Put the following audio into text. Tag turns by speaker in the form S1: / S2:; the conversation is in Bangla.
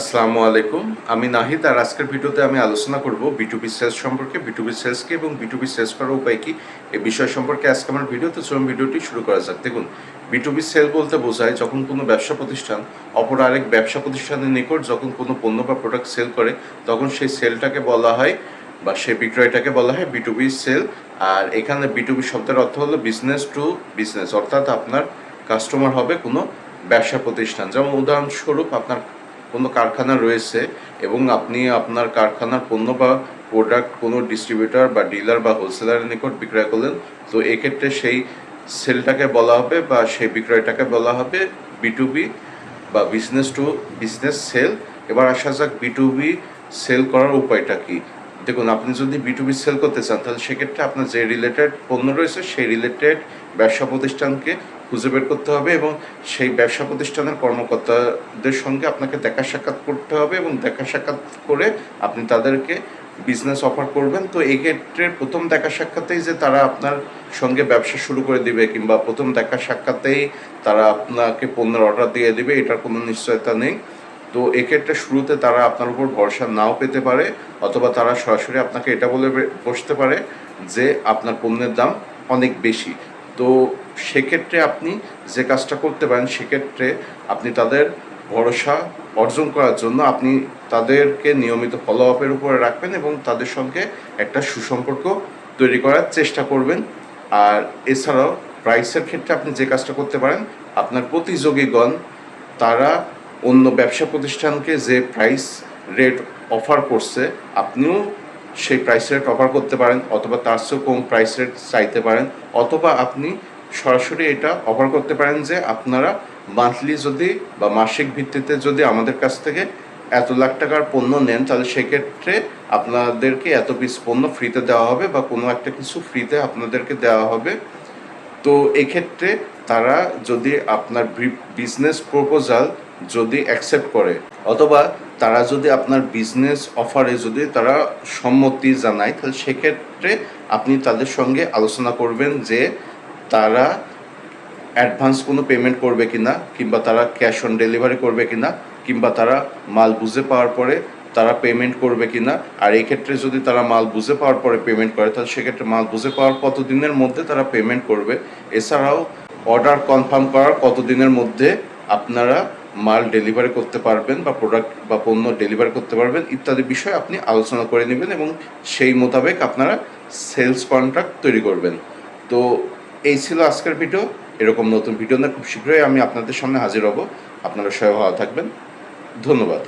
S1: আসসালামু আলাইকুম। আমি নাহিদ আর আজকের ভিডিওতে আমি আলোচনা করব বিটুবি সেলস সম্পর্কে বিটুবি সেলসকে এবং বিটুবি সেলস করার উপায় কি এই বিষয় সম্পর্কে আজকে আমার ভিডিওতে চলুন ভিডিওটি শুরু করা যাক। দেখুন বিটুবি সেল বলতে বোঝায় যখন কোনো ব্যবসা প্রতিষ্ঠান, অপর আরেক ব্যবসা প্রতিষ্ঠানের নিকট যখন কোনো পণ্য বা প্রোডাক্ট সেল করে, তখন সেই সেলটাকে বলা হয় বা সেই বিক্রয়টাকে বলা হয় বিটুবি সেল আর এখানে বিটুবি শব্দের অর্থ হলো বিজনেস টু বিজনেস অর্থাৎ আপনার কাস্টমার হবে কোনো ব্যবসা প্রতিষ্ঠান। যেমন উদাহরণস্বরূপ আপনার কোনো কারখানা রয়েছে এবং আপনি আপনার কারখানার পণ্য বা প্রোডাক্ট কোনো ডিস্ট্রিবিউটার বা ডিলার বা হোলসেলারের নিকট বিক্রয় করলেন, তো এক্ষেত্রে সেই সেলটাকে বলা হবে বা সেই বিক্রয়টাকে বলা হবে বিটুবি বা বিজনেস টু বিজনেস সেল এবার আসা যাক বিটুবি সেল করার উপায়টা কি। দেখুন, আপনি যদি বিটুবি সেল করতে চান, তাহলে সেক্ষেত্রে আপনার যে রিলেটেড পণ্য রয়েছে, সেই রিলেটেড ব্যবসা প্রতিষ্ঠানকে খুঁজে বের করতে হবে এবং সেই ব্যবসা প্রতিষ্ঠানের কর্মকর্তাদের সঙ্গে আপনাকে দেখা সাক্ষাৎ করতে হবে এবং দেখা সাক্ষাৎ করে আপনি তাদেরকে বিজনেস অফার করবেন। তো এই ক্ষেত্রে প্রথম দেখা সাক্ষাতেই যে তারা আপনার সঙ্গে ব্যবসা শুরু করে দিবে কিংবা প্রথম দেখা সাক্ষাতেই তারা আপনাকে পণ্যের অর্ডার দিয়ে দিবে, এটার কোনো নিশ্চয়তা নেই। তো এক্ষেত্রে শুরুতে তারা আপনার উপর ভরসা নাও পেতে পারে অথবা তারা সরাসরি আপনাকে এটা বলে বসতে পারে যে আপনার পণ্যের দাম অনেক বেশি। তো সেক্ষেত্রে আপনি যে কাজটা করতে পারেন, সেক্ষেত্রে আপনি তাদের ভরসা অর্জন করার জন্য আপনি তাদেরকে নিয়মিত ফলো আপের উপরে রাখবেন এবং তাদের সঙ্গে একটা সুসম্পর্ক তৈরি করার চেষ্টা করবেন। আর এছাড়াও প্রাইসের ক্ষেত্রে আপনি যে কাজটা করতে পারেন, আপনার প্রতিযোগীগণ, তারা অন্য ব্যবসা প্রতিষ্ঠানকে যে প্রাইস রেট অফার করছে, আপনিও সেই প্রাইস রেট অফার করতে পারেন অথবা তার চেয়েও কম প্রাইস রেট চাইতে পারেন, অথবা আপনি সরাসরি এটা অফার করতে পারেন যে আপনারা মান্থলি যদি বা মাসিক ভিত্তিতে যদি আমাদের কাছ থেকে এত লাখ টাকার পণ্য নেন, তাহলে সেক্ষেত্রে আপনাদেরকে এত পিস পণ্য ফ্রিতে দেওয়া হবে বা কোনো একটা কিছু ফ্রিতে আপনাদেরকে দেওয়া হবে। তো এক্ষেত্রে তারা যদি আপনার বিজনেস প্রপোজাল যদি অ্যাকসেপ্ট করে, অথবা তারা যদি আপনার বিজনেস অফারে যদি তারা সম্মতি জানায়, তাহলে সেক্ষেত্রে আপনি তাদের সঙ্গে আলোচনা করবেন যে তারা অ্যাডভান্স কোনো পেমেন্ট করবে কিনা, কিংবা তারা ক্যাশ অন ডেলিভারি করবে কি না কিংবা তারা মাল বুঝে পাওয়ার পরে তারা পেমেন্ট করবে কিনা, আর এই ক্ষেত্রে যদি তারা মাল বুঝে পাওয়ার পরে পেমেন্ট করে, তাহলে সেক্ষেত্রে মাল বুঝে পাওয়ার কত দিনের মধ্যে তারা পেমেন্ট করবে? এছাড়াও অর্ডার কনফার্ম করার কত দিনের মধ্যে আপনারা মাল ডেলিভারি করতে পারবেন, বা প্রোডাক্ট বা পণ্য ডেলিভারি করতে পারবেন, ইত্যাদি বিষয়ে আপনি আলোচনা করে নেবেন এবং সেই মোতাবেক আপনারা সেলস কন্ট্রাক্ট তৈরি করবেন। তো এই ছিল আজকের ভিডিও। এরকম নতুন ভিডিও না খুব শীঘ্রই আমি আপনাদের সামনে হাজির হব। আপনারা সহ ভালো থাকবেন। ধন্যবাদ।